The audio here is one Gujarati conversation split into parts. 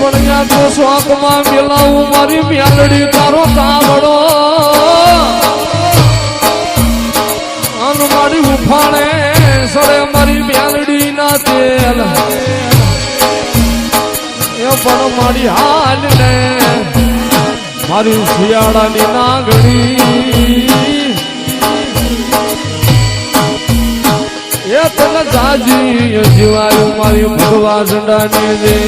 પડ્યા તો શોખમાં મેલાવું મારી મ્યાલડી, તારો તાવડો. અન મારી ઉફાણે સડે મારી મ્યાલડી ના તેલ. એ પણ મારી હાલ ને મારી શિયાળાની નાગડી એ તને જાજી જીવાયું મારી ભગવા ઝંડાની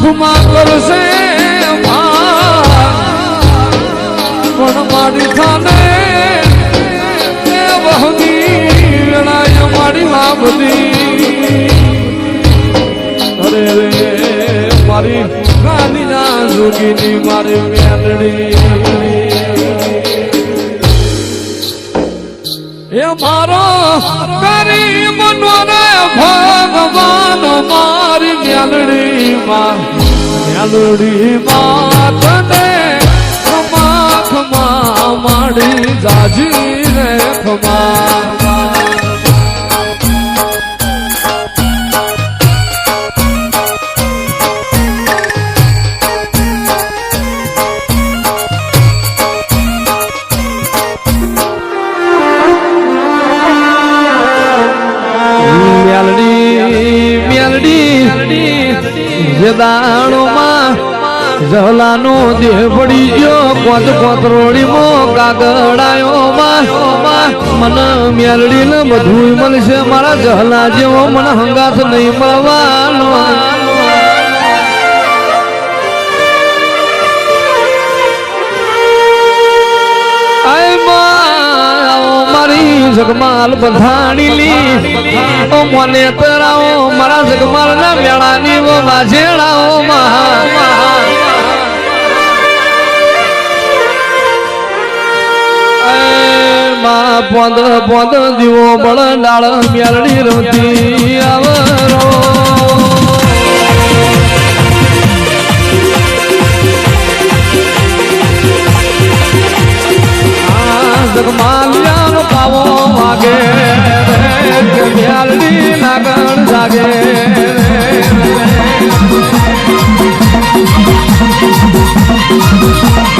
દુઃખમાં કરશે પણ મારી થાને રે ભગવાન મારી મ્યાલડી માં મ્યાલડી માં તને ખમા માડી જાજી રે ખમા. જહલાનો દેહ ગયો કોત કોતરોડી મો કાગડાયો મને મ્યાલડી ને બધું મળશે, મારા જહલા જેવો મને હંગાથ નહીં મળવાનો. જગમાલ બંધાણી લી. ઓ મને તરાઓ મારા જગમાલ ના મેળાની વો વાજેડાઓ મહા આય માં પોંદ પોંદ દીવો બળ ડાળ મેલડી રમતી આવરો. જગમાલિયાનો પાવો માગે મ્યાલડી નાગણ જાગે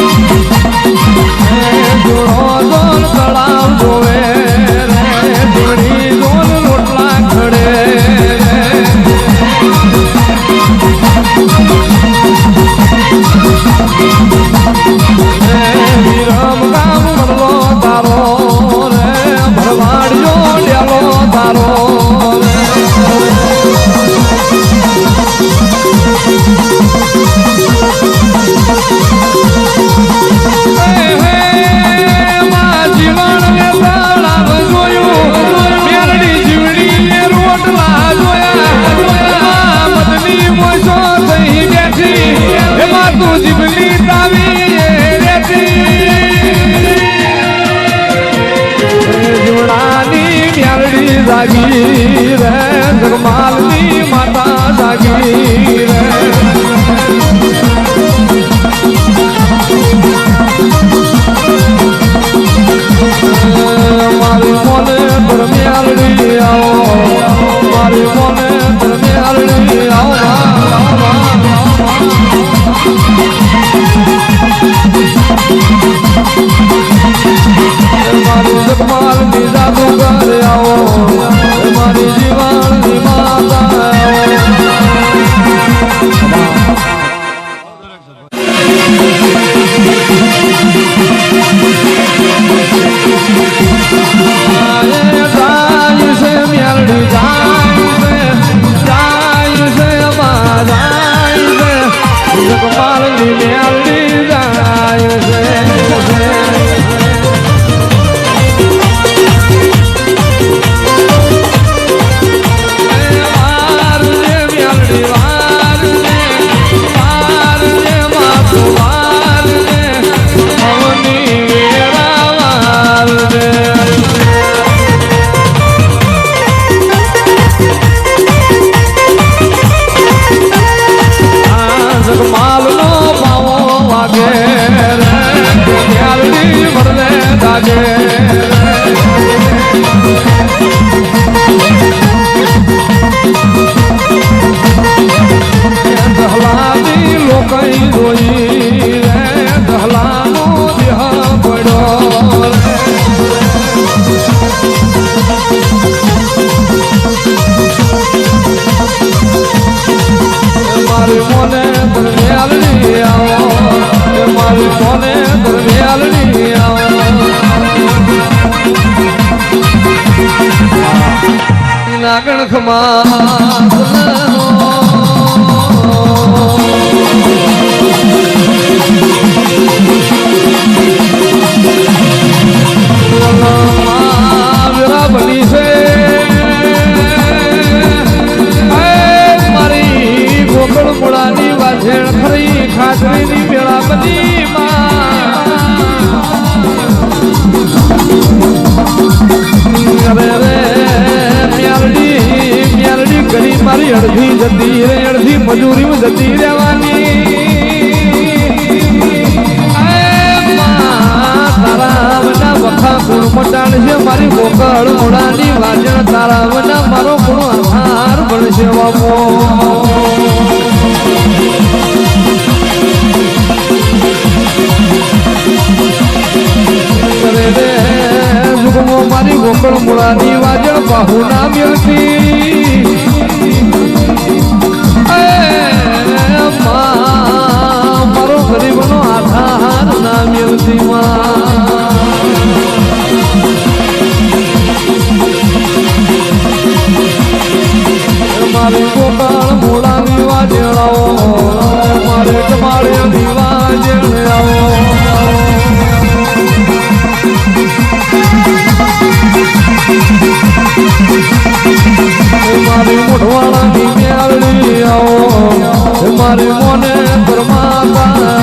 Thank જોન તળાવ જોવે લાગી રે મોને દરમિયાલડી આવો? એ મારી મોને દરમિયાલડી આવો? નાગણ જતી રે અડધી મજૂરી જતી રહેવાની. છે મારી ગોકળ મોડાની વાજણ તારા વના મારો ગુણ આધાર બનશે બાપો. મારી ગોકળ મોડાની વાજણ બાહુ ના મેળતી મારી મોને પરમાતા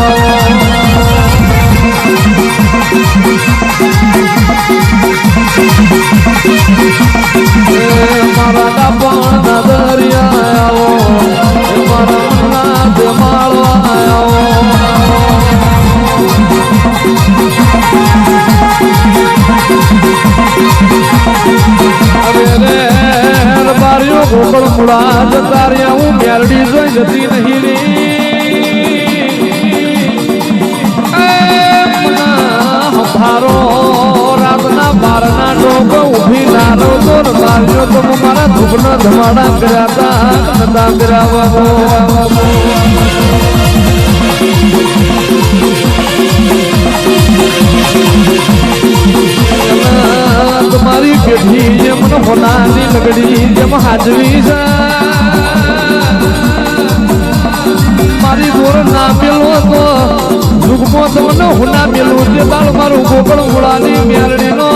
મારા ડાપણ ના દરિયા આવો મારા રે બારીઓ ગોકળ મુળા જતા રહ્યા, હું મેરડી જોઈ જતી નહીં બારીઓ તો મારા ધૂપના ધમાડા કર્યા કર્યા તમારી પેઢી જેમ હોનાની લગડી, જેમ હાજરી મારી દોર ના પેલો તો જુગમો તમને હુના પેલું તે બાળ મારું ગોકળ ઉડાની મેરડી નો